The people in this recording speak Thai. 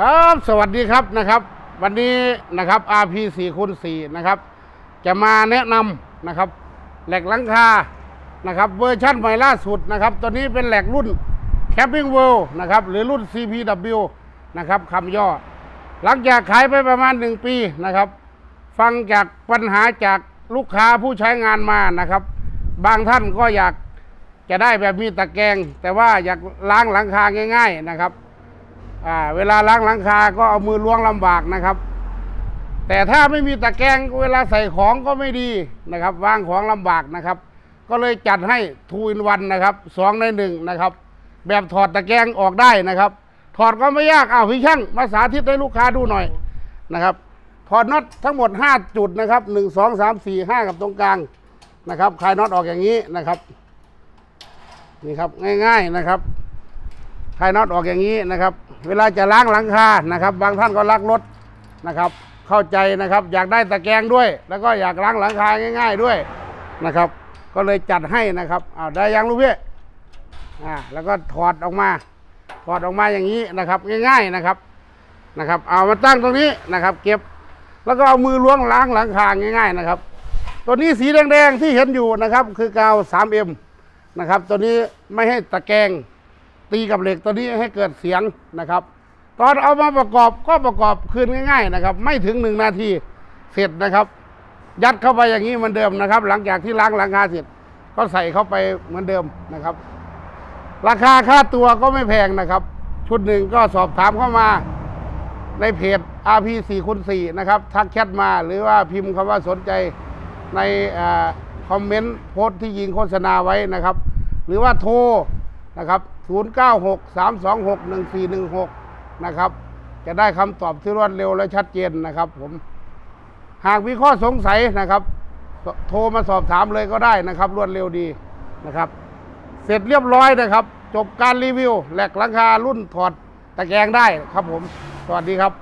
ครับสวัสดีครับนะครับ วันนี้นะครับ RP 4คูณ4นะครับ จะมาแนะนำนะครับแหลกหลังคานะครับเวอร์ชั่นใหม่ล่าสุดนะครับตัวนี้เป็นแหลกรุ่น Camping World นะครับหรือรุ่น CPW นะครับคำย่อ หลังจากขายไปประมาณ 1 ปีนะครับ ฟังจากปัญหาจากลูกค้าผู้ใช้งานมานะครับ บางท่านก็อยากจะได้แบบมีตะแกรงแต่ว่าอยากล้างหลังคาง่าย ๆนะครับ เวลาล้างหลังคาก็เอามือล้วงลำบากนะครับ แต่ถ้าไม่มีตะแกรงเวลาใส่ของก็ไม่ดีนะครับ วางของลำบากนะครับ ก็เลยจัดให้ทูอินวันนะครับสองในหนึ่งนะครับ แบบถอดตะแกรงออกได้นะครับ ถอดก็ไม่ยากอ้าวพี่ช่างมาสาธิตให้ลูกค้าดูหน่อยนะครับถอดน็อตทั้งหมด 5 จุดนะครับ1 2 3 4 5 กับตรงกลางนะครับคลายน็อตออกอย่างนี้นะครับ นี่ครับง่าย ๆนะครับ คลายน็อตออกอย่างนี้นะครับ เวลาจะล้างหลังคานะครับ บางท่านก็ลักรถนะครับ เข้าใจนะครับ อยากได้ตะแกรงด้วย แล้วก็อยากล้างหลังคาง่าย ๆด้วยนะครับ ก็เลยจัดให้นะครับอ้าได้ยังลูกพี่อ่าแล้วก็ถอดออกมา ถอดออกมาอย่างนี้นะครับ ง่ายๆนะครับนะครับ เอามาตั้งตรงนี้นะครับ เก็บแล้วก็เอามือล้วงล้างหลังคาง่าย ๆนะครับ ตัวนี้สีแดงๆที่เห็นอยู่นะครับ คือกาว 3M นะครับ ตัวนี้ไม่ให้ตะแกรง ตีกับเหล็กตัวนี้ให้เกิดเสียงนะครับ ตอนเอามาประกอบก็ประกอบคืนง่าย ๆนะครับ ไม่ถึงหนึ่งนาทีเสร็จนะครับ ยัดเข้าไปอย่างนี้เหมือนเดิมนะครับ หลังจากที่ล้างหลังคาเสร็จก็ใส่เข้าไปเหมือนเดิมนะครับ ราคาค่าตัวก็ไม่แพงนะครับ ชุดหนึ่งก็สอบถามเข้ามาในเพจ RP 4คูณ4นะครับ ทักแชทมาหรือว่าพิมพ์คำว่าสนใจในอคอมเมนต์โพสต์ที่ยิงโฆษณาไว้นะครับ หรือว่าโทร นะครับ096 326 1416 นะครับ จะได้คำตอบที่รวดเร็วและชัดเจนนะครับ ผม หากมีข้อสงสัยนะครับ โทรมาสอบถามเลยก็ได้นะครับ รวดเร็วดีนะครับ เสร็จเรียบร้อยนะครับ จบการรีวิวแหลกหลังคารุ่นถอดตะแกรงได้ครับผม สวัสดีครับ